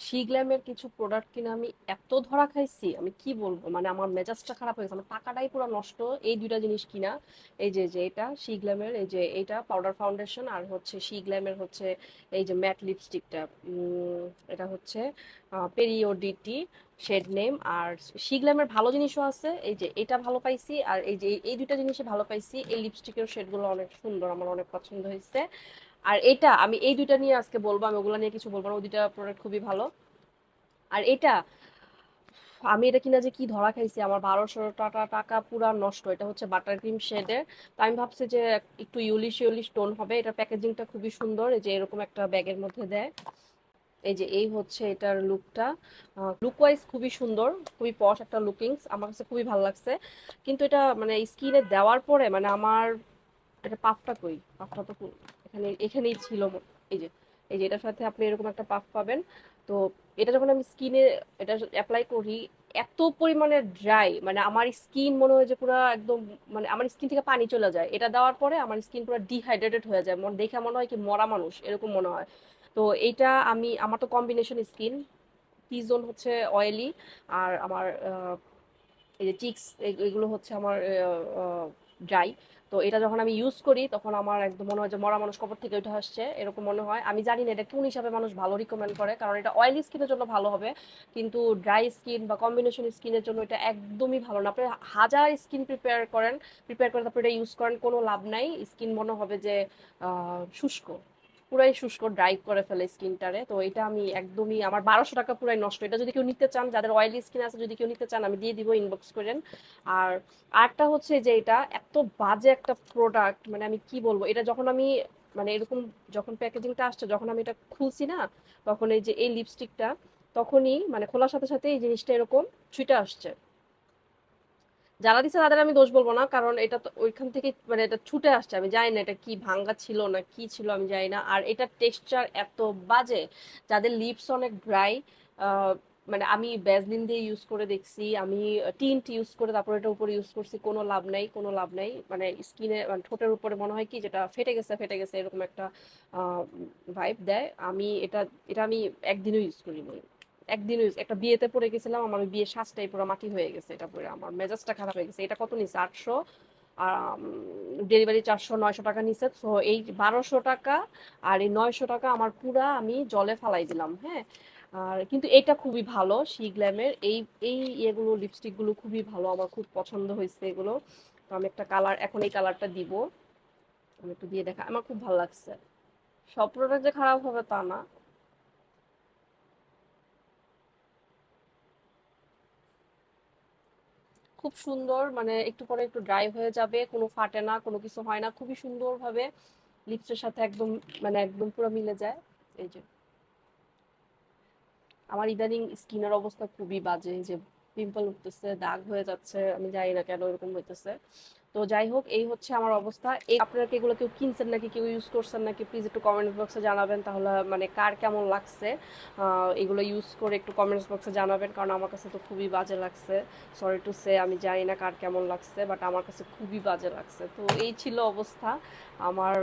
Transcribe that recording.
শিগ্ল্যামের কিছু প্রোডাক্ট কিনে আমি এত ধরা খাইছি, আমি কি বলব? মানে আমার মেজাজটা খারাপ হয়ে গেছে, আমার টাকাটাই পুরো নষ্ট। এই দুইটা জিনিস কিনা, এই যে যে এটা শিগ্ল্যামের এই যে এটা পাউডার ফাউন্ডেশন আর হচ্ছে শিগ্ল্যামের হচ্ছে এই যে ম্যাট লিপস্টিকটা এটা হচ্ছে পেরিওডিটি শেড নেম আর শিগ্ল্যামের ভালো জিনিসও আছে, এই যে এটা ভালো পাইছি আর এই যে এই দুইটা জিনিসই ভালো পাইছি। এই লিপস্টিকের শেডগুলো অনেক সুন্দর, আমার অনেক পছন্দ হয়েছে। আর এটা আমি এই দুইটা নিয়ে আজকে বলব, আমি ওগুলো নিয়ে কিছু বলব না ওই দুইটা প্রোডাক্ট খুবই ভালো। আর এটা, আমি এটা কিনা যে কি ধরা খাইছি, আমার বারোশো টাকা টাকা পুরা নষ্ট। এটা হচ্ছে বাটার ক্রিম শেডের তো আমি ভাবছি যে একটু ইউলিশ ইউলিশ টোন হবে। এটার প্যাকেজিংটা খুবই সুন্দর, এই যে এরকম একটা ব্যাগের মধ্যে দেয়। এই যে এই হচ্ছে এটার লুকটা লুক ওয়াইজ খুবই সুন্দর, খুবই পশ একটা লুকিংস আমার কাছে খুবই ভালো লাগছে। কিন্তু এটা মানে স্কিনে দেওয়ার পরে মানে আমার, এটা পাফটা কই? পাফটা তো? এখানে, এখানেই ছিল এই যে এই যে এটার সাথে আপনি এরকম একটা পাফ পাবেন। তো এটা যখন আমি স্কিনে এটা অ্যাপ্লাই করি, এত পরিমাণে ড্রাই মানে আমার স্কিন মনে হয় যে পুরো একদম মানে আমার স্কিন থেকে পানি চলে যায়। এটা দেওয়ার পরে আমার স্কিন পুরো ডিহাইড্রেটেড হয়ে যায়। মন, দেখে মনে হয় কি মরা মানুষ, এরকম মনে হয়। তো এইটা আমি, আমার তো কম্বিনেশন স্কিন টি জোন হচ্ছে অয়েলি আর আমার এই যে চিক্স এগুলো হচ্ছে আমার ড্রাই তো এটা যখন আমি ইউজ করি, তখন আমার একদম মনে হয় যে মরা মানুষ কপর থেকে উঠে আসছে, এরকম মনে হয়। আমি জানি না এটা কোন হিসাবে মানুষ ভালো রিকমেন্ড করে, কারণ এটা অয়েলি স্কিনের জন্য ভালো হবে। কিন্তু ড্রাই স্কিন বা কম্বিনেশন স্কিনের জন্য এটা একদমই ভালো না। আপনি হাজার স্কিন প্রিপেয়ার করেন প্রিপেয়ার করে তারপরে এটা ইউজ করেন, কোনো লাভ নাই। স্কিন মনে হবে যে শুষ্ক। পুরাই শুষ্ক ড্রাই করে ফেলে স্কিনটারে। তো এটা আমি একদমই, আমার বারোশো টাকা পুরাই নষ্ট। এটা যদি কেউ নিতে চান, যাদের অয়েলি স্কিন আছে, যদি কেউ নিতে চান, আমি দিয়ে দিব ইনবক্স করেন। আর আরেকটা হচ্ছে যে এটা এত বাজে একটা প্রোডাক্ট মানে আমি কি বলব, এটা যখন আমি মানে এরকম যখন প্যাকেজিংটা আসছে, যখন আমি এটা খুলছি না, তখন এই যে এই লিপস্টিকটা তখনই মানে খোলার সাথে সাথে এই জিনিসটা এরকম ছুটে আসছে। যারা দিচ্ছে তাদের আমি দোষ বলব না, কারণ এটা তো ওইখান থেকে মানে এটা ছুটে আসছে, আমি জানি না এটা কি ভাঙ্গা ছিল না কি ছিল, আমি জানি না। আর এটা টেক্সচার এত বাজে, যাদের লিপস অনেক ড্রাই মানে আমি ভ্যাসলিন দিয়ে ইউজ করে দেখছি, আমি টিন্ট ইউজ করে তারপর এটা উপরে ইউজ করছি, কোনো লাভ নাই, কোনো লাভ নাই। মানে স্কিনে মানে ঠোঁটের উপরে মনে হয় কি, যেটা ফেটে গেছে ফেটে গেছে, এরকম একটা ভাইব দেয়। আমি এটা এটা আমি একদিনও ইউজ করিনি। একদিন একটা বিয়েতে পড়ে গেছিলাম, আমার ওই বিয়ের সাজটাই পুরো মাটি হয়ে গেছে, এটা পরে আমার মেজাজটা খারাপ হয়ে গেছে। এটা কত নিচ্ছে আটশো আর ডেলিভারি চারশো, নয়শো টাকা নিচ্ছে তো এই বারোশো টাকা আর এই নয়শো টাকা আমার পুরা আমি জলে ফালাই দিলাম হ্যাঁ? আর কিন্তু এটা খুবই ভালো শি গ্ল্যামের এই এই ইয়েগুলো লিপস্টিকগুলো খুবই ভালো, আমার খুব পছন্দ হয়েছে এগুলো। তো আমি একটা কালার এখন এই কালারটা দিব। আমি একটু দিয়ে দেখা, আমার খুব ভালো লাগছে। সব প্রোডাক্ট যে খারাপ হবে তা না। খুব সুন্দর মানে একটু পরে একটু ড্রাই হয়ে যাবে, কোনো ফাটে না, কোনো কিছু হয় না, খুবই সুন্দর সুন্দরভাবে লিপসের সাথে একদম মানে একদম পুরো মিলে যায়। এই যে। আমার ইদানিং স্কিনের অবস্থা খুবই বাজে যে পিম্পল উঠতেছে, দাগ হয়ে যাচ্ছে, আমি জানি না কেন এরকম হইতেছে। তো যাই হোক, এই হচ্ছে আমার অবস্থা। এই আপনারা কি এগুলো কেউ কিনছেন নাকি, কেউ ইউজ করছেন নাকি প্লিজ একটু কমেন্ট বক্সে জানাবেন, তাহলে মানে কার কেমন লাগছে এগুলো ইউজ করে একটু কমেন্টস বক্সে জানাবেন, কারণ আমার কাছে তো খুবই বাজে লাগছে। সরি টু সে আমি জানি না কার কেমন লাগছে বাট আমার কাছে খুবই বাজে লাগছে। তো এই ছিল অবস্থা আমার